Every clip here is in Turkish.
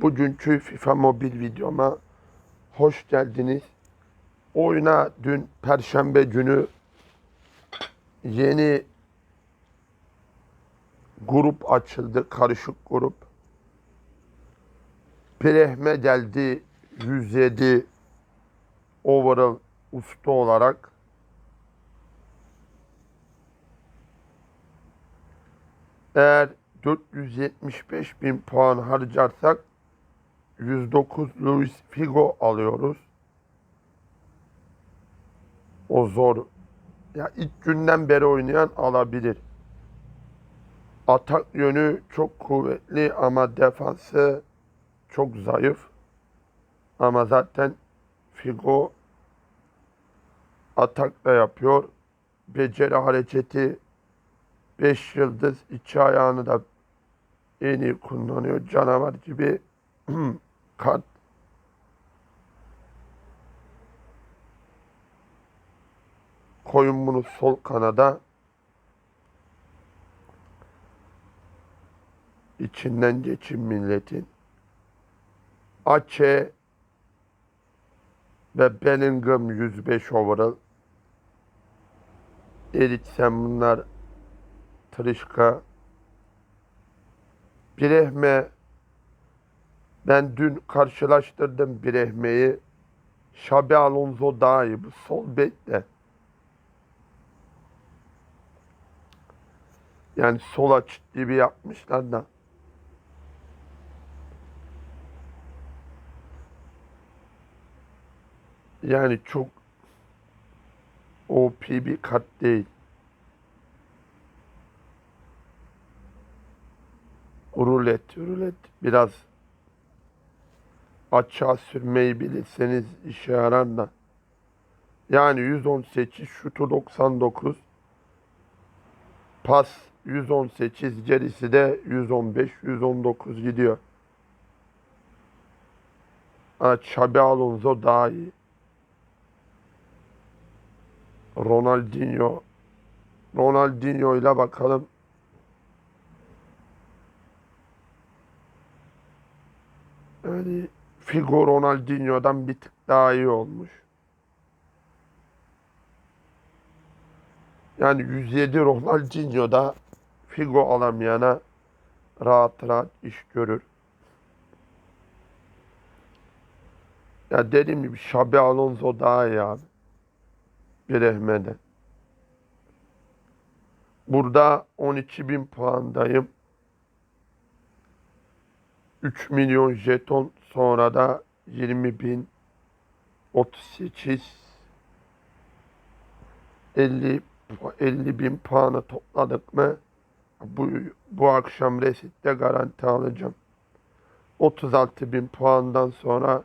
Bugünkü FIFA Mobil videoma hoş geldiniz. Oyuna dün Perşembe günü yeni grup açıldı. Karışık grup. Brehme geldi 107 overall usta olarak. Eğer 475 bin puan harcarsak 109 Luis Figo alıyoruz. O zor. Ya ilk günden beri oynayan alabilir. Atak yönü çok kuvvetli ama defansı çok zayıf. Ama zaten Figo atak da yapıyor. Beceri hareketi 5 yıldız iki ayağını da en iyi kullanıyor. Canavar gibi kart. Koyun bunu sol kanada. içinden geçin milletin. Ache ve Bellingham 105 overall. Eriksen bunlar Trişka Birehme ben dün karşılaştırdım Birehme'yi. Şabi Alonso daha iyi. Bu sol bekle. Yani sol açık gibi yapmışlar da. Yani çok OP bir kart değil. Rulet, rulet biraz açığa sürmeyi bilirseniz işe yarar da. Yani 118, şutu 99, pas 118, gerisi de 115, 119 gidiyor. Ha, Xabi Alonso daha iyi. Ronaldinho. Ronaldinho ile bakalım. Yani Figo Ronaldinho'dan bir tık daha iyi olmuş. Yani 107 Ronaldinho'da Figo alamayana rahat rahat iş görür. Ya dediğim gibi Xabi Alonso daha iyi abi. Bir Ehmet'e. Burada 12.000 puandayım. 3 milyon jeton sonra da 20 bin 38 50 50 bin puanı topladık mı bu, bu akşam resitte garanti alacağım. 36 bin puandan sonra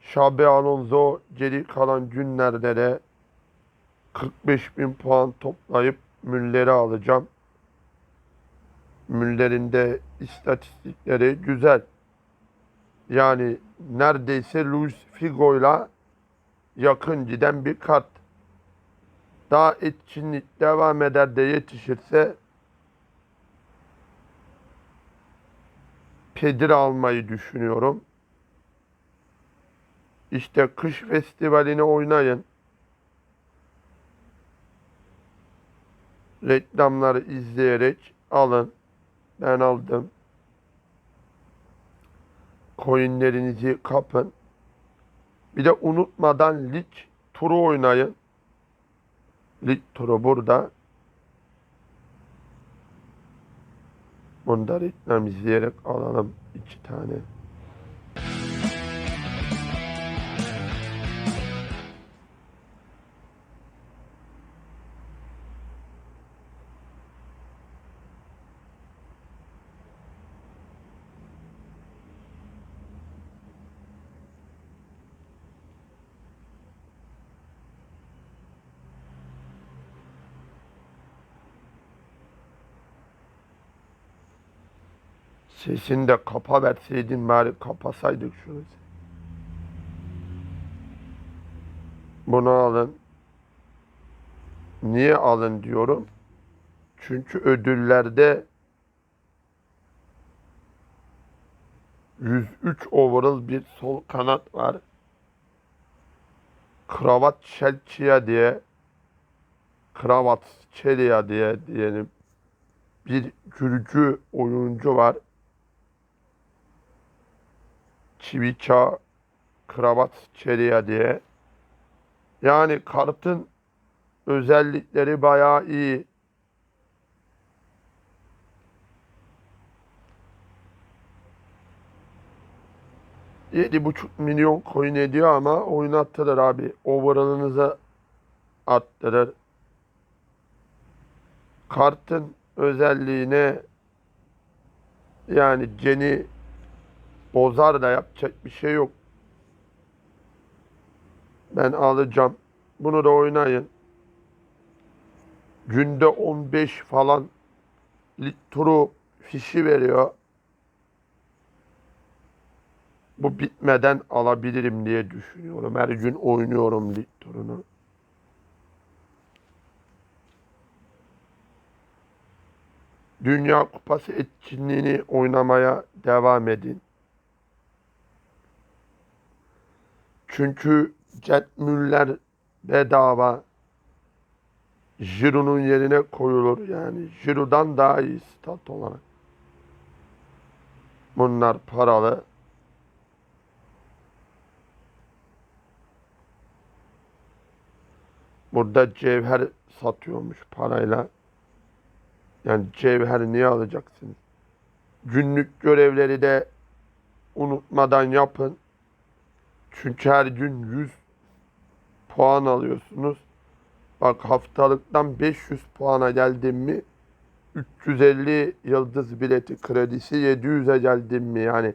Şabi Alonso geri kalan günlerde de 45 bin puan toplayıp Müller'i alacağım. Müller'in de istatistikleri güzel. Yani neredeyse Luis Figo'yla yakın giden bir kart. Daha etkinlik devam eder de yetişirse Pedri almayı düşünüyorum. İşte kış festivalini oynayın. Reklamları izleyerek alın. Ben aldım. Coinlerinizi kapın. Bir de unutmadan lig turu oynayın. Lig turu burada. Bunu reklam izleyerek alalım iki tane. Sesini de kapa verseydin bari kapasaydık şunu. Bunu alın. Niye alın diyorum? Çünkü ödüllerde 103 overall bir sol kanat var. Kravat Çelçiya diye Kravat Çeliya diye diyelim bir Gürcü oyuncu var. Çiviça Kravat Çeliya diye. Yani kartın özellikleri bayağı iyi. Yedi buçuk milyon coin ediyor ama oynatılır abi. Overall'ınızı arttırır. Kartın özelliğine yani Ceni bozar da yapacak bir şey yok. Ben alacağım. Bunu da oynayın. Günde 15 falan turu fişi veriyor. Bu bitmeden alabilirim diye düşünüyorum. Her gün oynuyorum lig turunu. Dünya Kupası etkinliğini oynamaya devam edin. Çünkü Jet Müller bedava Giroud'un yerine koyulur yani. Giroud'dan daha iyi stat olarak. Bunlar paralı. Burada cevher satıyormuş parayla. Yani cevher niye alacaksınız? Günlük görevleri de unutmadan yapın. Çünkü her gün 100 puan alıyorsunuz. Bak haftalıktan 500 puana geldim mi 350 yıldız bileti kredisi 700'e geldim mi? Yani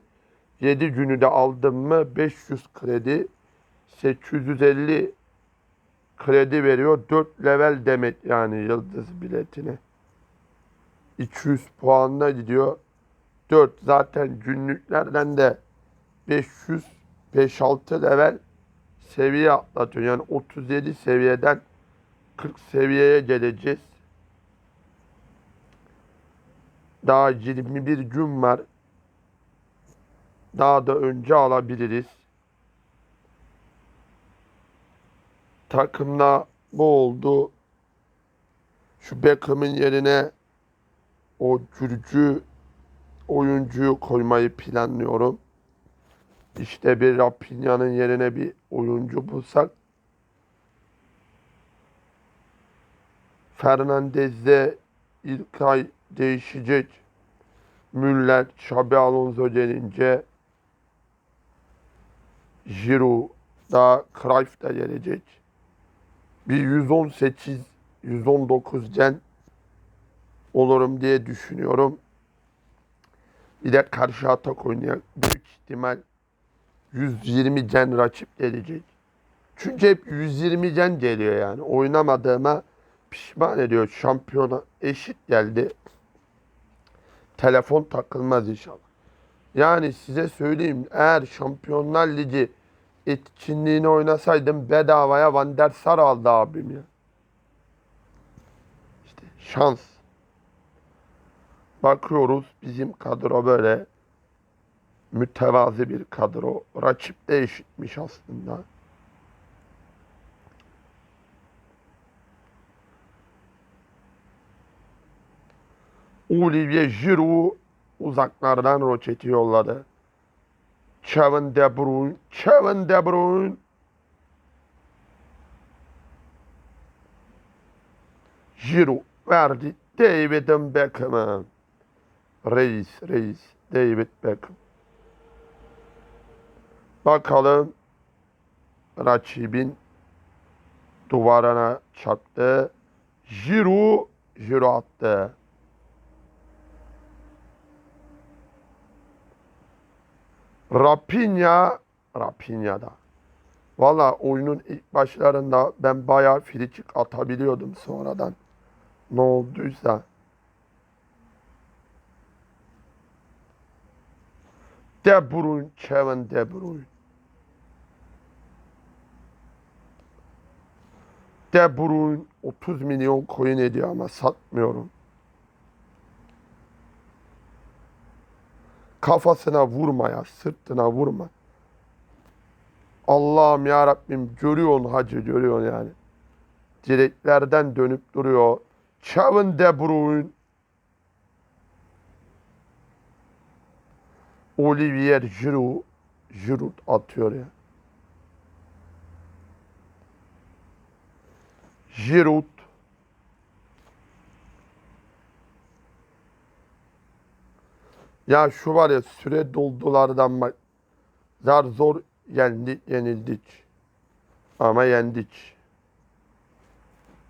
7 günü de aldım mı 500 kredi 850 kredi veriyor. 4 level demek yani yıldız biletine. 200 puanla gidiyor. 4 zaten günlüklerden de 500 5-6 level seviye atlatıyor. Yani 37 seviyeden 40 seviyeye geleceğiz. Daha 21 gün var. Daha da önce alabiliriz. Takımda bu oldu. Şu Beckham'ın yerine o Gürcü oyuncuyu koymayı planlıyorum. İşte bir Rafinha'nın yerine bir oyuncu bulsak Fernandez'de ilk ay değişecek. Müller, Xabi Alonso gelince Giroud da Cruyff da gelecek. Bir 118 119 gen olurum diye düşünüyorum. Bir de karşı atak oynayan büyük ihtimal 120 gen rakip gelecek. Çünkü hep 120 gen geliyor yani. Oynamadığıma pişman ediyor. Şampiyona eşit geldi. Telefon takılmaz inşallah. Yani size söyleyeyim eğer Şampiyonlar Ligi etkinliğini oynasaydım bedavaya Van der Sar aldı abim ya. İşte şans. Bakıyoruz bizim kadro böyle mütevazi bir kadro. Rakip de eşitmiş aslında. Olivier Giroud uzaklardan roketi yolladı. Kevin De Bruyne, Kevin De Bruyne. Giroud verdi David Beckham'a. Reis, reis. David Beckham. Bakalım rakibin duvarına çarptı. Giroud, Giroud attı. Rapinha, Rapinha'da. Valla oyunun ilk başlarında ben bayağı frikik atabiliyordum sonradan. Ne olduysa. De Bruyne, Kevin De Bruyne. De Bruyne 30 milyon coin ediyor ama satmıyorum. Kafasına vurma ya, sırtına vurma. Allah'ım ya Rabbim görüyorsun hacı görüyorsun yani. Direklerden dönüp duruyor. Kevin De Bruyne. Olivier Giroud. Giroud atıyor ya. Giroud. Ya şu var ya süre doldulardan bak. Zar zor yendik, yenildik. Ama yendik.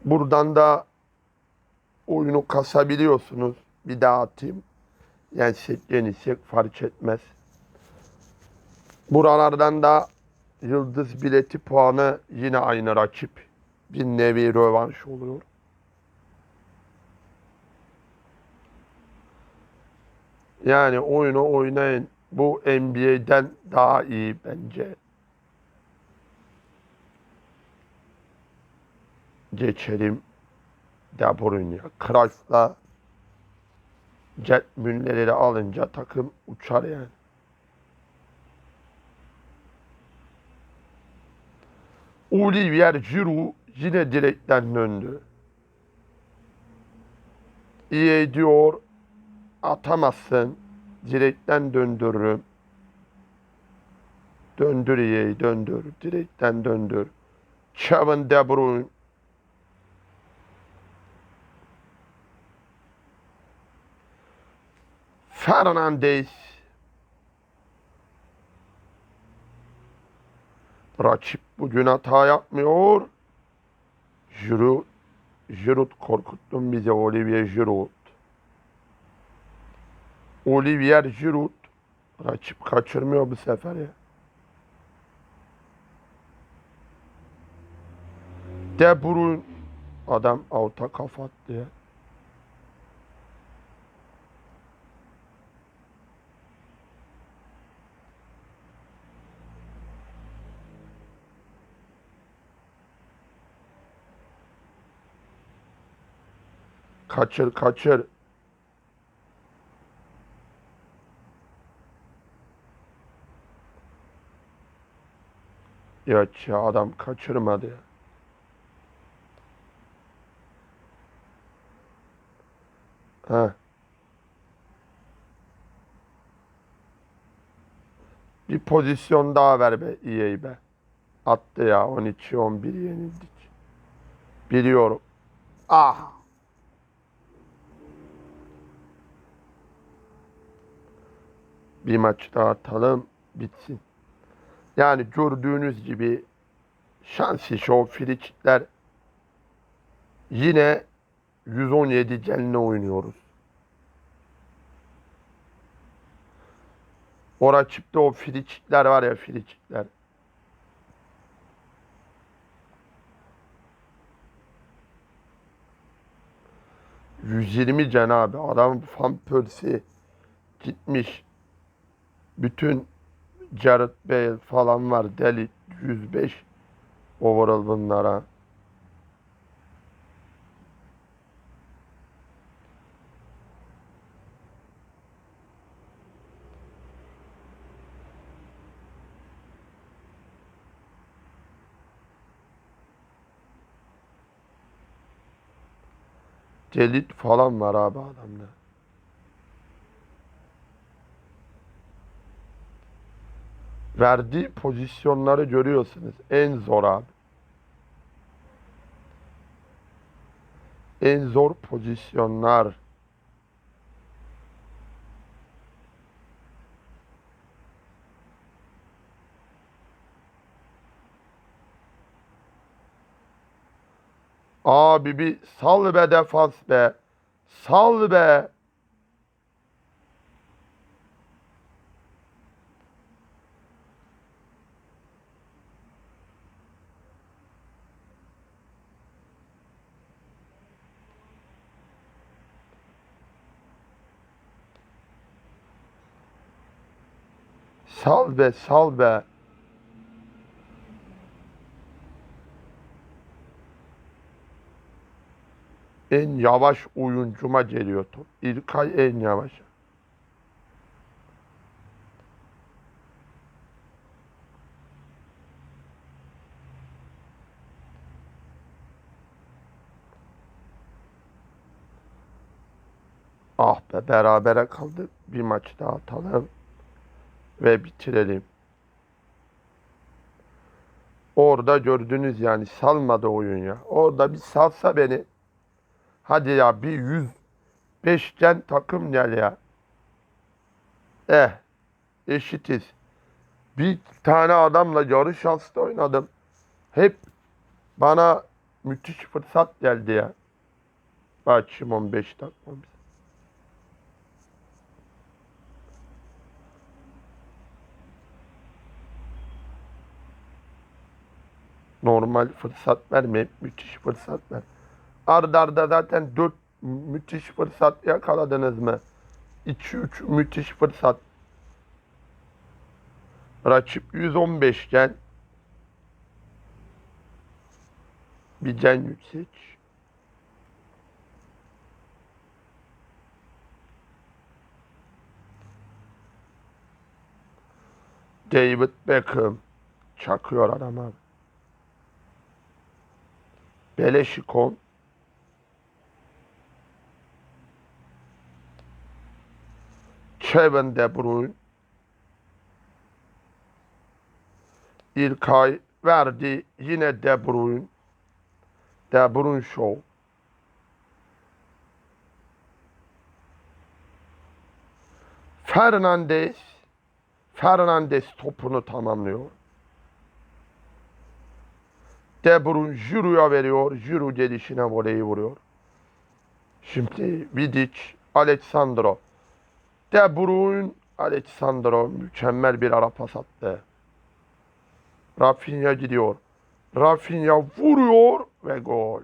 Buradan da oyunu kasabiliyorsunuz. Bir daha atayım. Yensek yenilsek fark etmez. Buralardan da yıldız bileti puanı yine aynı rakip. Bir nevi rövanş oluyor. Yani oyunu oynayın. Bu NBA'den daha iyi bence. Geçelim De Bruyne'ye. Cruyff'la Jet Müller'i alınca takım uçar yani. Olivier Giroud yine direkten döndü. İyi diyor. Atamazsın. Direkten döndürürüm. Döndür iyi, döndür. Direkten döndür. Kevin De Bruyne. Fernandes. Rakip bugün hata yapmıyor. Giroud, Giroud korkuttun bizi Olivier Giroud. Olivier Giroud rakip kaçırmıyor bu sefer ya. De Bruyne adam avuta kafattı ya. Kaçır kaçır. Ya adam kaçırmadı. Ha. Bir pozisyon daha ver be EA be. Attı ya 12-11 yenildik. Biliyorum. Ah. Bir maç daha atalım bitsin. Yani gördüğünüz gibi şans işi o frikikler yine 117 cenle oynuyoruz. O rakipte o frikikler var ya frikikler. ...120 cenabı adam Van Persie gitmiş bütün Jared Bale falan var deli 105 overall bunlara. Celit falan var abi adamda. Verdiği pozisyonları görüyorsunuz. En zor abi. En zor pozisyonlar. Abi bir sal be defans be. Sal be. Sal be. En yavaş oyuncuma geliyor top. İlkay en yavaş. Ah be berabere kaldı. Bir maç daha atalım. Ve bitirelim. Orada gördünüz yani salmadı oyun ya. Orada bir salsa beni. Hadi ya bir 105'ten takım gel ya. Eh eşitiz. Bir tane adamla yarı şanslı oynadım. Hep bana müthiş fırsat geldi ya. Açım 15 dakika. Normal fırsat vermeyip müthiş fırsat ver. Arda arda zaten 4 müthiş fırsat yakaladınız mı? 2-3 müthiş fırsat. Rakip 115 iken bir can yüksek. David Beckham çakıyor adama. Beleşikon Kevin De Bruyne İlkay verdi. Yine De Bruyne. De Bruyne Show. Fernandes Fernandes topunu tamamlıyor. De Bruyne Giroud'a veriyor. Giroud gelişine voleyi vuruyor. Şimdi Vidic, Alexandro. De Bruyne, Alexandro mükemmel bir ara pas attı. Rafinha gidiyor. Rafinha vuruyor ve gol.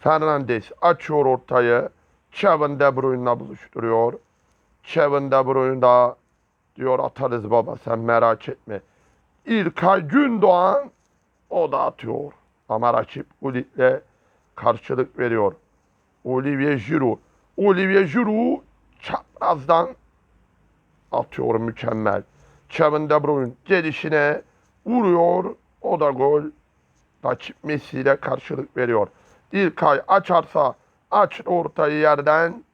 Fernandes açıyor ortayı. Kevin De Bruyne'la buluşturuyor. Kevin De Bruyne da diyor atarız baba sen merak etme. İlkay Gündoğan o da atıyor. Ama rakip Gullit'le karşılık veriyor. Olivier Giroud. Olivier Giroud çaprazdan atıyor mükemmel. Kevin De Bruyne gelişine vuruyor. O da gol. Rakip Messi ile karşılık veriyor. İlkay açarsa aç ortayı yerden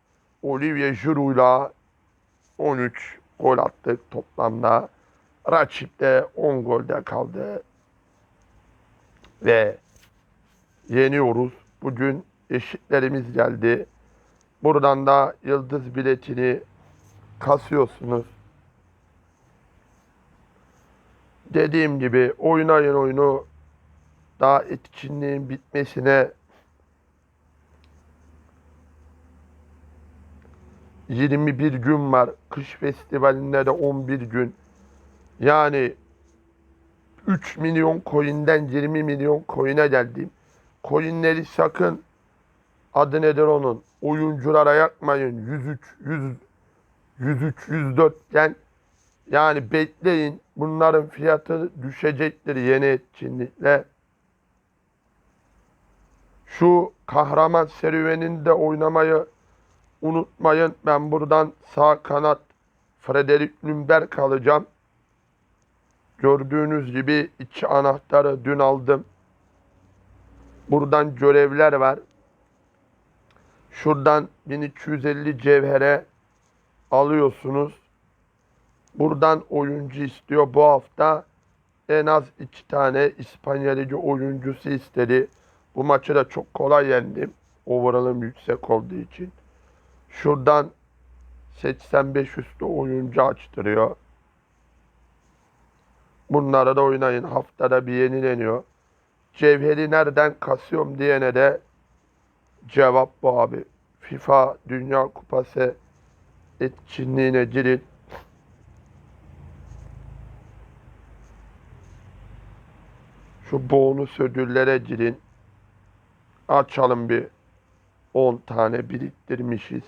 Olivier Giroud'la 13 gol attık toplamda. Rakip de 10 golde kaldı. Ve yeniyoruz. Bugün eşitlerimiz geldi. Buradan da yıldız biletini kasıyorsunuz. Dediğim gibi oynayın oyunu daha etkinliğin bitmesine 21 gün var. Kış festivalinde de 11 gün. Yani 3 milyon coin'den 20 milyon coin'e geldim. Coin'leri sakın adı nedir onun? Oyunculara yakmayın. 103, 100, 103, 104 iken yani bekleyin. Bunların fiyatı düşecektir yeni etkinlikle. Şu kahraman serüveninde oynamayı unutmayın. Ben buradan sağ kanat Frederick Lundberg alacağım. Gördüğünüz gibi iki anahtarı dün aldım. Buradan görevler var. Şuradan 1250 cevhere alıyorsunuz. Buradan oyuncu istiyor. Bu hafta en az iki tane İspanya Ligi oyuncusu istedi. Bu maçı da çok kolay yendim. Overall'ım yüksek olduğu için. Şuradan 85 üstü oyuncu açtırıyor. Bunlara da oynayın. Haftada bir yenileniyor. Cevheri nereden kasıyorum diyene de cevap bu abi. FIFA Dünya Kupası etkinliğine girin. Şu bonus ödüllere girin. Açalım bir 10 tane biriktirmişiz.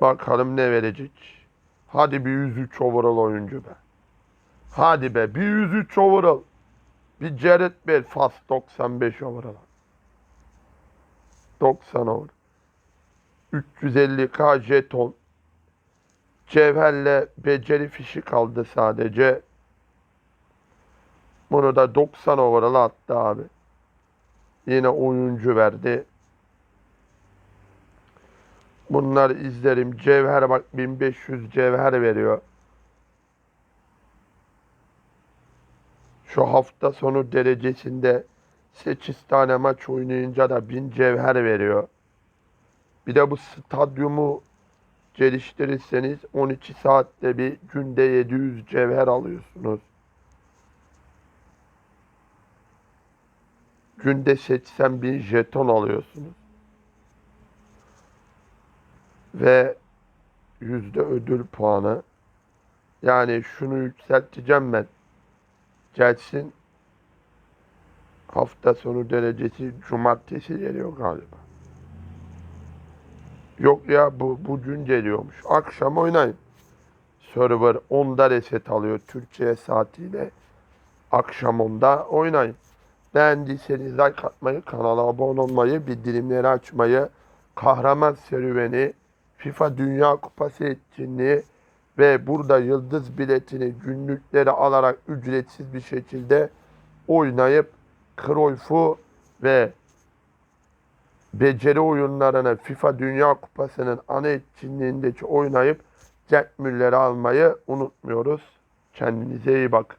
Bakalım ne verecek. Hadi bir 103 overall oyuncu be. Hadi be bir 103 overall. Bir Jared Bell fast 95 overall. 90 over. 350k jeton. Cevherle beceri fişi kaldı sadece. Bunu da 90 overall attı abi. Yine oyuncu verdi. Bunları izlerim. Cevher bak 1500 cevher veriyor. Şu hafta sonu derecesinde 8 tane maç oynayınca da 1000 cevher veriyor. Bir de bu stadyumu geliştirirseniz 12 saatte bir günde 700 cevher alıyorsunuz. Günde 80 bin jeton alıyorsunuz. Ve yüzde ödül puanı. Yani şunu yükselteceğim ben. Gelsin hafta sonu derecesi cumartesi geliyor galiba. Yok ya bu bugün geliyormuş. Akşam oynayın. Server 10'da reset alıyor Türkçe saatiyle. Akşam 10'da oynayın. Beğendiyseniz like atmayı, kanala abone olmayı, bildirimleri açmayı, kahraman serüveni, FIFA Dünya Kupası etkinliği ve burada yıldız biletini günlükleri alarak ücretsiz bir şekilde oynayıp Cruyff'u ve beceri oyunlarını FIFA Dünya Kupası'nın ana etkinliğindeki oynayıp Jack Müller'i almayı unutmuyoruz. Kendinize iyi bakın.